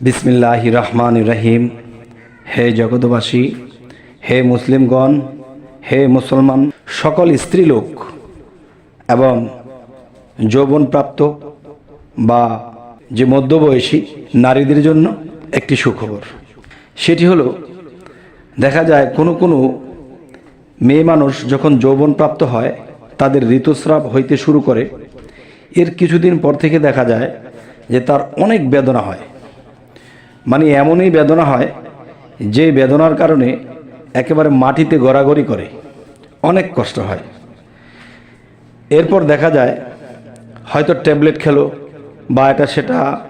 বিসমিল্লাহ রহমান রহিম। হে জগতবাসী হে মুসলিমগণ, হে মুসলমান, সকল স্ত্রীলোক এবং যৌবনপ্রাপ্ত বা যে মধ্যবয়সী নারীদের জন্য একটি সুখবর। সেটি হলো, দেখা যায় কোনো কোনো মেয়ে মানুষ যখন যৌবনপ্রাপ্ত হয়, তাদের ঋতুস্রাব হইতে শুরু করে। এর কিছুদিন পর থেকে দেখা যায় যে তার অনেক বেদনা হয়। মানে এমনই বেদনা হয় যে বেদনার কারণে একেবারে মাটিতে গড়াগড়ি করে। অনেক কষ্ট হয়। এরপর দেখা যায়, হয়তো ট্যাবলেট খেলো বা এটা সেটা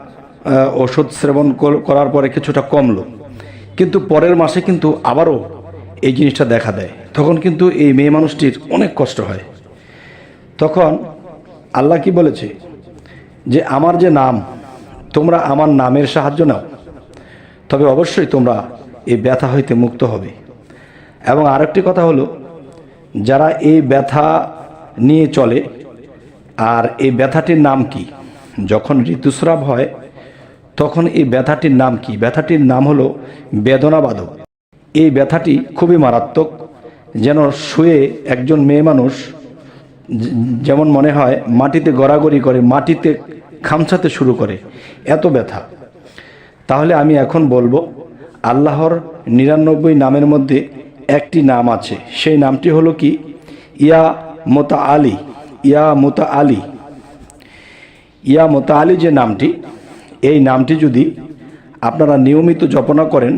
ওষুধ সেবন করার পরে কিছুটা কমলো। কিন্তু পরের মাসে কিন্তু আবারও এই জিনিসটা দেখা দেয়। তখন কিন্তু এই মেয়ে মানুষটির অনেক কষ্ট হয়। তখন আল্লাহ কি বলেছে? যে, আমার যে নাম, তোমরা আমার নামের সাহায্য নাও। তবে অবশ্যই তোমরা এই ব্যথা হইতে মুক্ত হবে। এবং আরেকটি কথা হলো, যারা এই ব্যথা নিয়ে চলে, আর এই ব্যথাটির নাম কি? যখন ঋতুস্রাব হয়, তখন এই ব্যথাটির নাম কি? ব্যথাটির নাম হলো বেদনাবাদক। এই ব্যথাটি খুবই মারাত্মক, যেন শুয়ে একজন মেয়ে মানুষ, যেমন মনে হয়, মাটিতে গড়াগড়ি করে, মাটিতে খামছাতে শুরু করে। এত ব্যথা। তাহলে আমি এখন বলব, আল্লাহর নিরানব্বই নামের মধ্যে একটি নাম আছে। সেই নামটি হলো কি? ইয়া মোতা আলী, ইয়া মোতা আলী। ইয়া মোতা আলী যে নামটি, এই নামটি যদি আপনারা নিয়মিত জপনা করেন,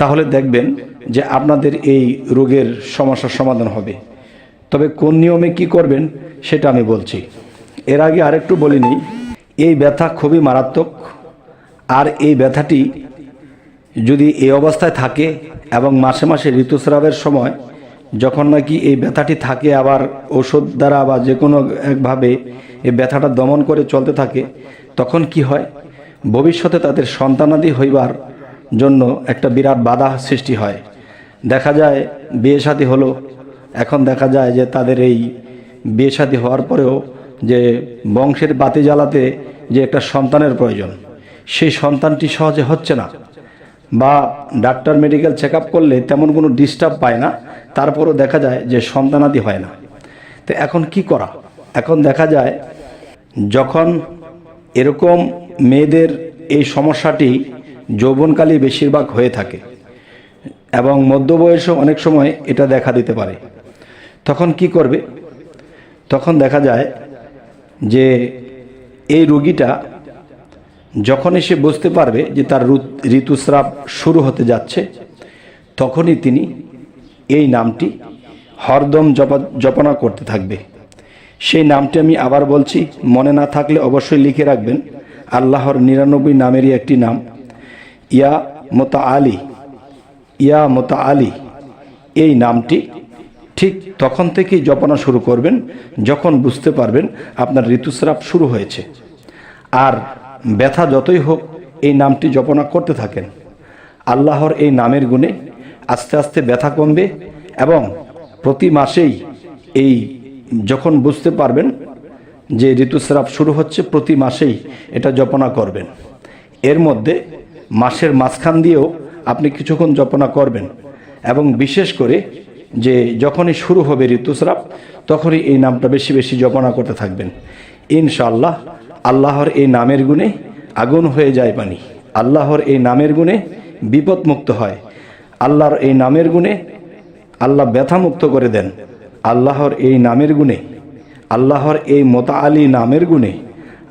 তাহলে দেখবেন যে আপনাদের এই রোগের সমস্যার সমাধান হবে। তবে কোন নিয়মে কি করবেন, সেটা আমি বলছি। এর আগে আরেকটু বলিনি, এই ব্যথা খুবই মারাত্মক। আর এই ব্যথাটি যদি এই অবস্থায় থাকে এবং মাসে মাসে ঋতুস্রাবের সময়, যখন নাকি এই ব্যথাটি থাকে আবার ওষুধ দ্বারা বা যে কোনো একভাবে এই ব্যথাটা দমন করে চলতে থাকে, তখন কি হয়? ভবিষ্যতে তাদের সন্তানাদি হইবার জন্য একটা বিরাট বাধা সৃষ্টি হয়। দেখা যায় বিয়ে শাদী হলো, এখন দেখা যায় যে তাদের এই বিয়ে শাদী হওয়ার পরেও যে বংশের বাতি জ্বালাতে যে একটা সন্তানের প্রয়োজন। সেই সন্তানটি সহজে হচ্ছে না। বা ডাক্তার মেডিকেল চেক করলে তেমন কোনো ডিস্টার্ব পায় না, তারপরও দেখা যায় যে সন্তানাদি হয় না। তো এখন কি করা? এখন দেখা যায় যখন এরকম মেয়েদের এই সমস্যাটি যৌবনকালে বেশিরভাগ হয়ে থাকে এবং মধ্য বয়সেও অনেক সময় এটা দেখা দিতে পারে, তখন কি করবে? তখন দেখা যায় যে এই রোগীটা যখনই সে বুঝতে পারবে যে তার ঋতুস্রাব শুরু হতে যাচ্ছে, তখনই তিনি এই নামটি হরদম জপা জপনা করতে থাকবে। সেই নামটি আমি আবার বলছি, মনে না থাকলে অবশ্যই লিখে রাখবেন। আল্লাহর নিরানব্বই নামেরই একটি নাম। ইয়া মোতা আলী ইয়া মোতা আলী এই নামটি ঠিক তখন থেকেই জপনা শুরু করবেন, যখন বুঝতে পারবেন আপনার ঋতুস্রাব শুরু হয়েছে। আর ব্যথা যতই হোক, এই নামটি জপনা করতে থাকেন। আল্লাহর এই নামের গুণে আস্তে আস্তে ব্যথা কমবে এবং প্রতি মাসেই এই যখন বুঝতে পারবেন যে ঋতুস্রাব শুরু হচ্ছে, প্রতি মাসেই এটা জপনা করবেন। এর মধ্যে মাসের মাঝখান দিয়েও আপনি কিছুক্ষণ জপনা করবেন এবং বিশেষ করে যে যখনই শুরু হবে ঋতুস্রাব, তখনই এই নামটা বেশি বেশি জপনা করতে থাকবেন। ইনশাআল্লাহ আল্লাহর এই নামের গুণে আগুন হয়ে যায় পানি। আল্লাহর এই নামের গুণে বিপদ মুক্ত হয়। আল্লাহর এই নামের গুণে আল্লাহ ব্যথা মুক্ত করে দেন। আল্লাহর এই নামের গুণে, আল্লাহর এই মোতা আলী নামের গুণে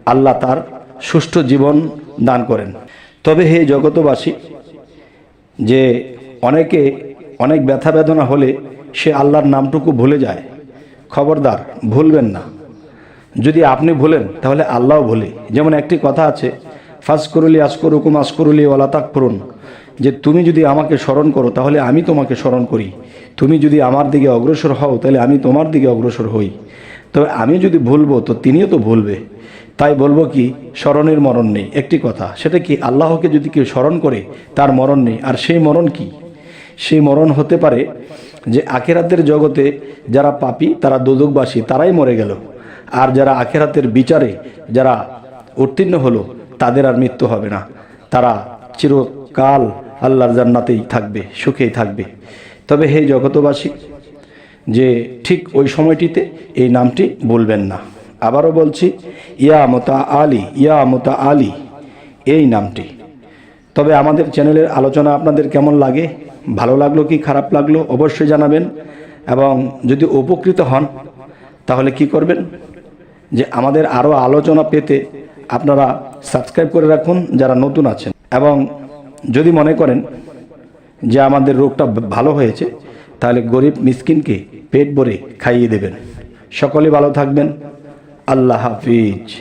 আল্লাহ তার সুষ্ঠু জীবন দান করেন। তবে হে জগতবাসী যে অনেকে অনেক ব্যথা বেদনা হলে সে আল্লাহর নামটুকু ভুলে যায়। খবরদার, ভুলবেন না। যদি আপনি ভুলেন, তাহলে আল্লাহও ভুলে। যেমন একটি কথা আছে ফাজ করুলি আসকরুকুম আসকরুলি ওলা তাক করুন যে তুমি যদি আমাকে স্মরণ করো, তাহলে আমি তোমাকে স্মরণ করি। তুমি যদি আমার দিকে অগ্রসর হও, তাহলে আমি তোমার দিকে অগ্রসর হই। তবে আমি যদি ভুলবো, তো তিনিও তো ভুলবে। তাই বলব কি, স্মরণের মরণ নেই। একটি কথা, সেটা কি, আল্লাহকে যদি কেউ স্মরণ করে, তার মরণ নেই। আর সেই মরণ কি? সেই মরণ হতে পারে যে আখেরাতের জগতে যারা পাপি, তারা দোদকবাসী, তারাই মরে গেল। আর যারা আখেরাতের বিচারে যারা উত্তীর্ণ হলো, তাদের আর মৃত্যু হবে না। তারা চিরকাল আল্লাহর জান্নাতেই থাকবে, সুখেই থাকবে। তবে হে জগতবাসী যে ঠিক ওই সময়টিতে এই নামটি বলবেন না। আবারও বলছি, ইয়া মোতা আলী, ইয়া মোতা আলী, এই নামটি। তবে আমাদের চ্যানেলের আলোচনা আপনাদের কেমন লাগে, ভালো লাগল কি খারাপ লাগল অবশ্যই জানাবেন, এবং যদি উপকৃত হন, তাহলে কি করবেন? যে আমাদের আরও আলোচনা পেতে আপনারা সাবস্ক্রাইব করে রাখুন যারা নতুন আছেন। এবং যদি মনে করেন যে আমাদের রোগটা ভালো হয়েছে, তাহলে গরিব মিসকিনকে পেট ভরে খাইয়ে দেবেন। সকলে ভালো থাকবেন। আল্লাহ হাফিজ।